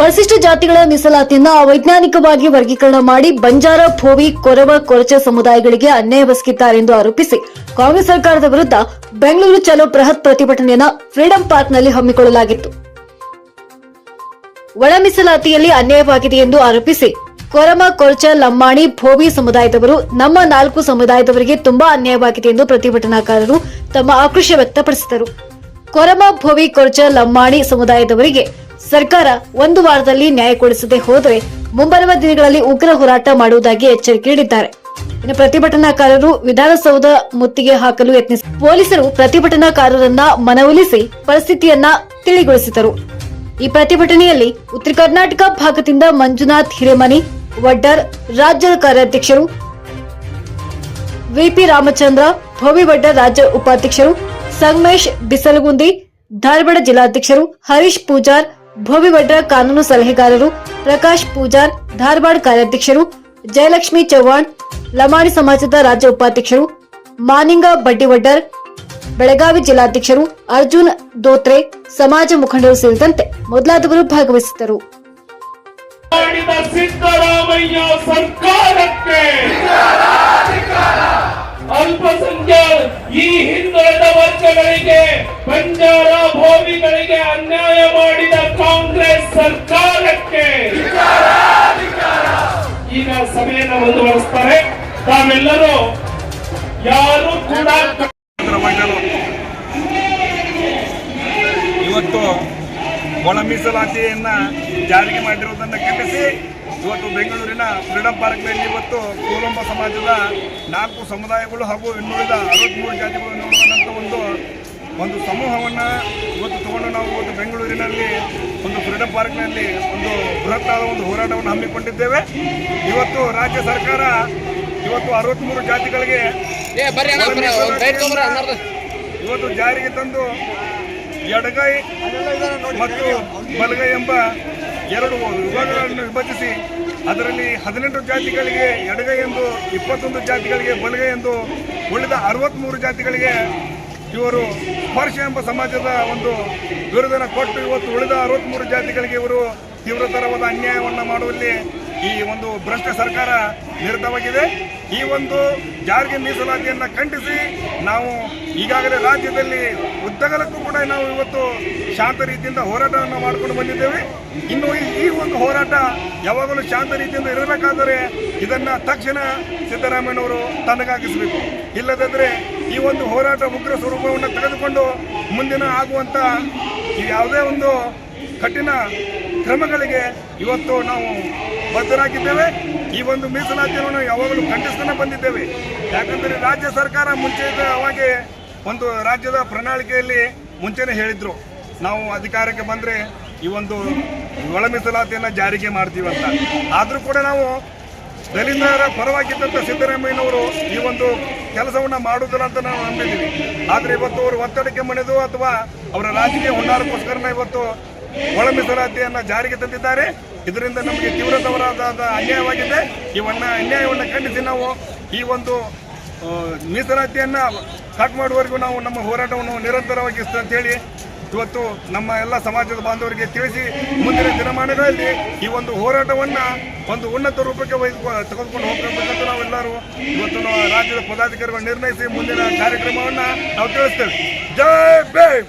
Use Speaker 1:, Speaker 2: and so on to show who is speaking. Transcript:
Speaker 1: ಪರಿಶಿಷ್ಟ ಜಾತಿಗಳ ಮೀಸಲಾತಿಯನ್ನ ಅವೈಜ್ಞಾನಿಕವಾಗಿ ವರ್ಗೀಕರಣ ಮಾಡಿ ಬಂಜಾರ, ಭೋವಿ, ಕೊರವ, ಕೊರಚ ಸಮುದಾಯಗಳಿಗೆ ಅನ್ಯಾಯ ಅನ್ಯಾಯವೆಸಗಿದ್ದಾರೆಂದು ಆರೋಪಿಸಿ ಕಾಂಗ್ರೆಸ್ ಸರ್ಕಾರದ ವಿರುದ್ಧ ಬೆಂಗಳೂರು ಚಲೋ ಬೃಹತ್ ಪ್ರತಿಭಟನೆಯನ್ನ ಫ್ರೀಡಂ ಪಾರ್ಕ್ನಲ್ಲಿ ಹಮ್ಮಿಕೊಳ್ಳಲಾಗಿತ್ತು. ಒಳ ಮೀಸಲಾತಿಯಲ್ಲಿ ಅನ್ಯಾಯವಾಗಿದೆ ಎಂದು ಆರೋಪಿಸಿ ಕೊರಮ, ಕೊರಚ, ಲಮ್ಮಾಣಿ, ಭೋವಿ ಸಮುದಾಯದವರು ನಮ್ಮ ನಾಲ್ಕು ಸಮುದಾಯದವರಿಗೆ ತುಂಬಾ ಅನ್ಯಾಯವಾಗಿದೆ ಎಂದು ಪ್ರತಿಭಟನಾಕಾರರು ತಮ್ಮ ಆಕ್ರೋಶ ವ್ಯಕ್ತಪಡಿಸಿದರು. ಕೊರಮ, ಭೋವಿ, ಕೊರಚ, ಲಮ್ಮಾಣಿ ಸಮುದಾಯದವರಿಗೆ ಸರ್ಕಾರ ಒಂದು ವಾರದಲ್ಲಿ ನ್ಯಾಯ ಕೊಡಿಸದೆ ಹೋದರೆ ಮುಂಬರುವ ದಿನಗಳಲ್ಲಿ ಉಗ್ರ ಹೋರಾಟ ಮಾಡುವುದಾಗಿ ಎಚ್ಚರಿಕೆ ನೀಡಿದ್ದಾರೆ. ಇನ್ನು ಪ್ರತಿಭಟನಾಕಾರರು ವಿಧಾನಸೌಧ ಮುತ್ತಿಗೆ ಹಾಕಲು ಯತ್ನಿಸಿ ಪೊಲೀಸರು ಪ್ರತಿಭಟನಾಕಾರರನ್ನ ಮನವೊಲಿಸಿ ಪರಿಸ್ಥಿತಿಯನ್ನ ತಿಳಿಗೊಳಿಸಿದರು. ಈ ಪ್ರತಿಭಟನೆಯಲ್ಲಿ ಉತ್ತರ ಕರ್ನಾಟಕ ಭಾಗದಿಂದ ಮಂಜುನಾಥ್ ಹಿರೇಮನಿ, ವಡ್ಡರ್ ರಾಜ್ಯ ಕಾರ್ಯಾಧ್ಯಕ್ಷರು ವಿಪಿ ರಾಮಚಂದ್ರ, ಭೋವಿ ವಡ್ಡರ್ ರಾಜ್ಯ ಉಪಾಧ್ಯಕ್ಷರು ಸಂಗಮೇಶ್ ಬಿಸಲಗುಂದಿ, ಧಾರವಾಡ ಜಿಲ್ಲಾಧ್ಯಕ್ಷರು ಹರೀಶ್ ಪೂಜಾರ್ ಭೋವಿ ವಡ್ಡರ್ ಕಾನೂನು ಸಲಹೆಗಾರರು ಪ್ರಕಾಶ್ ಪೂಜಾರ್, ಧಾರವಾಡ ಕಾರ್ಯಾಧ್ಯಕ್ಷರು ಜಯಲಕ್ಷ್ಮಿ ಚೌಹಾಣ್ ಲಮಾಣಿ ಸಮಾಜದ ರಾಜ್ಯ ಉಪಾಧ್ಯಕ್ಷರು ಮಾನಿಂಗ ಬಡ್ಡಿವಡ್ಡರ್, ಬೆಳಗಾವಿ ಜಿಲ್ಲಾಧ್ಯಕ್ಷರು ಅರ್ಜುನ್ ದೋತ್ರೆ, ಸಮಾಜ ಮುಖಂಡರು ಸೇರಿದಂತೆ ಮೊದಲಾದವರು ಭಾಗವಹಿಸಿದ್ದರು.
Speaker 2: ಅಲ್ಪಸಂಖ್ಯಾತ ಈ ಹಿಂದುಳಿದ ವರ್ಗಗಳಿಗೆ, ಬಂಜಾರ ಅನ್ಯಾಯ ಮಾಡಿದ ಕಾಂಗ್ರೆಸ್ ಸರ್ಕಾರಕ್ಕೆ. ಈಗ ಸಭೆಯನ್ನು ಮುಂದುವರಿಸ್ತಾರೆ. ತಾವೆಲ್ಲರೂ ಯಾರು ಕೂಡ
Speaker 3: ಇವತ್ತು ಒಳ ಮೀಸಲಾತಿಯನ್ನ ಜಾರಿಗೆ ಮಾಡಿರುವುದನ್ನು ಖಂಡಿಸಿ, ಇವತ್ತು ಬೆಂಗಳೂರಿನ ಫ್ರೀಡಂ ಪಾರ್ಕ್ನಲ್ಲಿ ಇವತ್ತು ಕೋಲಂಬ ಸಮಾಜದ ನಾಲ್ಕು ಸಮುದಾಯಗಳು ಹಾಗೂ ಇನ್ನುಳಿದ ಅರವತ್ತ್ಮೂರು ಜಾತಿಗಳು ಒಂದು ಒಂದು ಸಮೂಹವನ್ನು ಇವತ್ತು ತಗೊಂಡು ನಾವು ಒಂದು ಬೆಂಗಳೂರಿನಲ್ಲಿ ಒಂದು ಫ್ರೀಡಮ್ ಪಾರ್ಕ್ನಲ್ಲಿ ಒಂದು ಬೃಹತ್ತಾದ ಒಂದು ಹೋರಾಟವನ್ನು ಹಮ್ಮಿಕೊಂಡಿದ್ದೇವೆ ಇವತ್ತು ರಾಜ್ಯ ಸರ್ಕಾರ ಇವತ್ತು ಅರವತ್ತ್ಮೂರು ಜಾತಿಗಳಿಗೆ. ಇವತ್ತು ಜಾರಿಗೆ ತಂದು ಎಡಗೈ ಮತ್ತು ಬಲಗೈ ಎಂಬ ಎರಡು ವಿಭಾಗಗಳನ್ನು ವಿಭಜಿಸಿ ಅದರಲ್ಲಿ ಹದಿನೆಂಟು ಜಾತಿಗಳಿಗೆ ಎಡಗೈ ಎಂದು ಇಪ್ಪತ್ತೊಂದು ಜಾತಿಗಳಿಗೆ ಬಲಗೈ ಎಂದು ಉಳಿದ ಅರವತ್ತ್ಮೂರು ಜಾತಿಗಳಿಗೆ ಇವರು ಸ್ಪರ್ಶ ಎಂಬ ಸಮಾಜದ ಒಂದು ದುರ್ದನ ಕೊಟ್ಟು ಇವತ್ತು ಉಳಿದ ಅರವತ್ತ್ಮೂರು ಜಾತಿಗಳಿಗೆ ಇವರು ತೀವ್ರತರವಾದ ಅನ್ಯಾಯವನ್ನು ಮಾಡುವಲ್ಲಿ ಈ ಒಂದು ಭ್ರಷ್ಟ ಸರ್ಕಾರ ನಿರತವಾಗಿದೆ. ಈ ಒಂದು ಜಾರಿಗೆ ಮೀಸಲಾತಿಯನ್ನು ಖಂಡಿಸಿ ನಾವು ಈಗಾಗಲೇ ರಾಜ್ಯದಲ್ಲಿ ಉದ್ದಗಲಕ್ಕೂ ಕೂಡ ನಾವು ಇವತ್ತು ಶಾಂತ ರೀತಿಯಿಂದ ಹೋರಾಟವನ್ನು ಮಾಡಿಕೊಂಡು ಬಂದಿದ್ದೇವೆ. ಇನ್ನು ಈ- ಒಂದು ಹೋರಾಟ ಯಾವಾಗಲೂ ಶಾಂತ ರೀತಿಯಿಂದ ಇರಬೇಕಾದರೆ ಇದನ್ನು ತಕ್ಷಣ ಸಿದ್ದರಾಮಯ್ಯನವರು ತನಗಾಗಿಸಬೇಕು. ಇಲ್ಲದಿದ್ದರೆ ಈ ಒಂದು ಹೋರಾಟ ಉಗ್ರ ಸ್ವರೂಪವನ್ನು ತೆಗೆದುಕೊಂಡು ಮುಂದಿನ ಆಗುವಂಥ ಯಾವುದೇ ಒಂದು ಕಠಿಣ ಕ್ರಮಗಳಿಗೆ ಇವತ್ತು ನಾವು ಬದ್ಧರಾಗಿದ್ದೇವೆ. ಈ ಒಂದು ಮೀಸಲಾತಿಯನ್ನು ಯಾವಾಗಲೂ ಖಂಡಿಸ್ತಾನೆ ಬಂದಿದ್ದೇವೆ. ಯಾಕಂದರೆ ರಾಜ್ಯ ಸರ್ಕಾರ ಮುಂಚಿತವಾಗಿ ಒಂದು ರಾಜ್ಯದ ಪ್ರಣಾಳಿಕೆಯಲ್ಲಿ ಮುಂಚೆನೇ ಹೇಳಿದ್ರು, ನಾವು ಅಧಿಕಾರಕ್ಕೆ ಬಂದರೆ ಈ ಒಂದು ಒಳ ಮೀಸಲಾತಿಯನ್ನು ಜಾರಿಗೆ ಮಾಡ್ತೀವಿ ಅಂತ. ಆದರೂ ಕೂಡ ನಾವು ದಲಿತರ ಪರವಾಗಿದ್ದಂಥ ಸಿದ್ದರಾಮಯ್ಯನವರು ಈ ಒಂದು ಕೆಲಸವನ್ನು ಮಾಡುವುದಿಲ್ಲ ಅಂತ ನಾವು ನಂಬಿದ್ದೀವಿ. ಆದರೆ ಇವತ್ತು ಅವರು ಒತ್ತಡಕ್ಕೆ ಮಣಿದು ಅಥವಾ ಅವರ ರಾಜಕೀಯ ಹುನ್ನಾರಕ್ಕೋಸ್ಕರನೇ ಇವತ್ತು ಒಳ ಮೀಸಲಾತಿಯನ್ನು ಜಾರಿಗೆ ತಂದಿದ್ದಾರೆ. ಇದರಿಂದ ನಮಗೆ ತೀವ್ರತರವಾದ ಅನ್ಯಾಯವಾಗಿದೆ. ಇವನ್ನ ಅನ್ಯಾಯವನ್ನು ಖಂಡಿಸಿ ನಾವು ಈ ಒಂದು ಮೀಸಲಾತಿಯನ್ನು ಕಟ್ ಮಾಡುವವರೆಗೂ ನಾವು ನಮ್ಮ ಹೋರಾಟವನ್ನು ನಿರಂತರವಾಗಿ ಅಂತೇಳಿ ಇವತ್ತು ನಮ್ಮ ಎಲ್ಲ ಸಮಾಜದ ಬಾಂಧವರಿಗೆ ತಿಳಿಸಿ ಮುಂದಿನ ದಿನಮಾನಗಳಲ್ಲಿ ಈ ಒಂದು ಹೋರಾಟವನ್ನು ಒಂದು ಉನ್ನತ ರೂಪಕ್ಕೆ ತೆಗೆದುಕೊಂಡು ಹೋಗಬೇಕಂತ ನಾವೆಲ್ಲರೂ ಇವತ್ತು ನಾವು ರಾಜ್ಯದ ಪದಾಧಿಕಾರಿಗಳು ನಿರ್ಣಯಿಸಿ ಮುಂದಿನ ಕಾರ್ಯಕ್ರಮವನ್ನು ನಾವು ತಿಳಿಸ್ತೇವೆ. ಜೈ ಭೀಮ್!